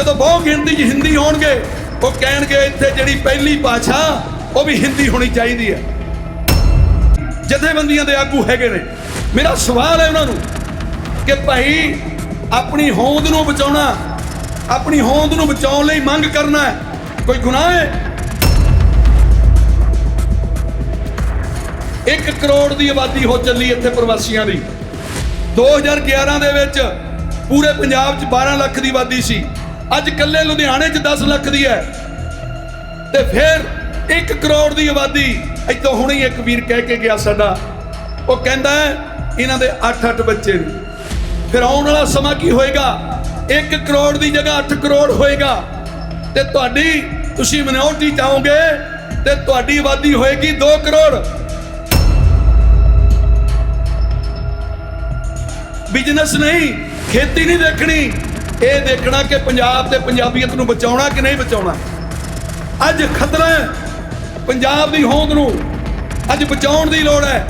ਜਦੋਂ ਬਹੁਤ ਗਿਣਤੀ 'ਚ ਹਿੰਦੀ ਹੋਣਗੇ, ਉਹ ਕਹਿਣਗੇ ਇੱਥੇ ਜਿਹੜੀ ਪਹਿਲੀ ਭਾਸ਼ਾ, ਉਹ ਵੀ ਹਿੰਦੀ ਹੋਣੀ ਚਾਹੀਦੀ ਹੈ। ਜਥੇਬੰਦੀਆਂ ਦੇ ਆਗੂ ਹੈਗੇ ਨੇ। ਮੇਰਾ ਸਵਾਲ ਹੈ ਉਹਨਾਂ ਨੂੰ ਕਿ ਭਾਈ, ਆਪਣੀ ਹੋਂਦ ਨੂੰ ਬਚਾਉਣਾ, ਆਪਣੀ ਹੋਂਦ ਨੂੰ ਬਚਾਉਣ ਲਈ ਮੰਗ ਕਰਨਾ ਕੋਈ ਗੁਨਾਹ ਹੈ? 1 ਕਰੋੜ ਦੀ ਆਬਾਦੀ ਹੋ ਚੱਲੀ ਇੱਥੇ ਪ੍ਰਵਾਸੀਆਂ ਦੀ। 2011 ਦੇ ਵਿੱਚ ਪੂਰੇ ਪੰਜਾਬ 'ਚ 12 ਲੱਖ ਦੀ ਆਬਾਦੀ ਸੀ। ਅੱਜ ਇਕੱਲੇ ਲੁਧਿਆਣੇ 'ਚ 10 ਲੱਖ ਦੀ ਹੈ। ਤੇ ਫਿਰ 1 ਕਰੋੜ ਦੀ ਆਬਾਦੀ ਇੱਥੋਂ ਹੁਣੇ ਹੀ ਇੱਕ ਵੀਰ ਕਹਿ ਕੇ ਗਿਆ ਸਾਡਾ। ਉਹ ਕਹਿੰਦਾ ਇਹਨਾਂ ਦੇ 8-8 ਬੱਚੇ ਨੇ। ਫਿਰ ਆਉਣ ਵਾਲਾ ਸਮਾਂ ਕੀ ਹੋਏਗਾ? 1 ਕਰੋੜ ਦੀ ਜਗ੍ਹਾ 8 ਕਰੋੜ ਹੋਏਗਾ। ਤੇ ਤੁਹਾਡੀ, ਤੁਸੀਂ ਮਿਨੋਰਟੀ ਚਾਹੋਗੇ ਤੇ ਤੁਹਾਡੀ ਆਬਾਦੀ ਹੋਏਗੀ 2 ਕਰੋੜ। ਬਿਜ਼ਨਸ ਨਹੀਂ, ਖੇਤੀ ਨਹੀਂ ਦੇਖਣੀ। ਇਹ ਦੇਖਣਾ ਕਿ ਪੰਜਾਬ ਤੇ ਪੰਜਾਬੀਅਤ ਨੂੰ ਬਚਾਉਣਾ ਕਿ ਨਹੀਂ ਬਚਾਉਣਾ। ਅੱਜ ਖਤਰਾ ਹੈ। ਪੰਜਾਬ ਦੀ ਹੋਂਦ ਨੂੰ ਅੱਜ ਬਚਾਉਣ ਦੀ ਲੋੜ ਹੈ।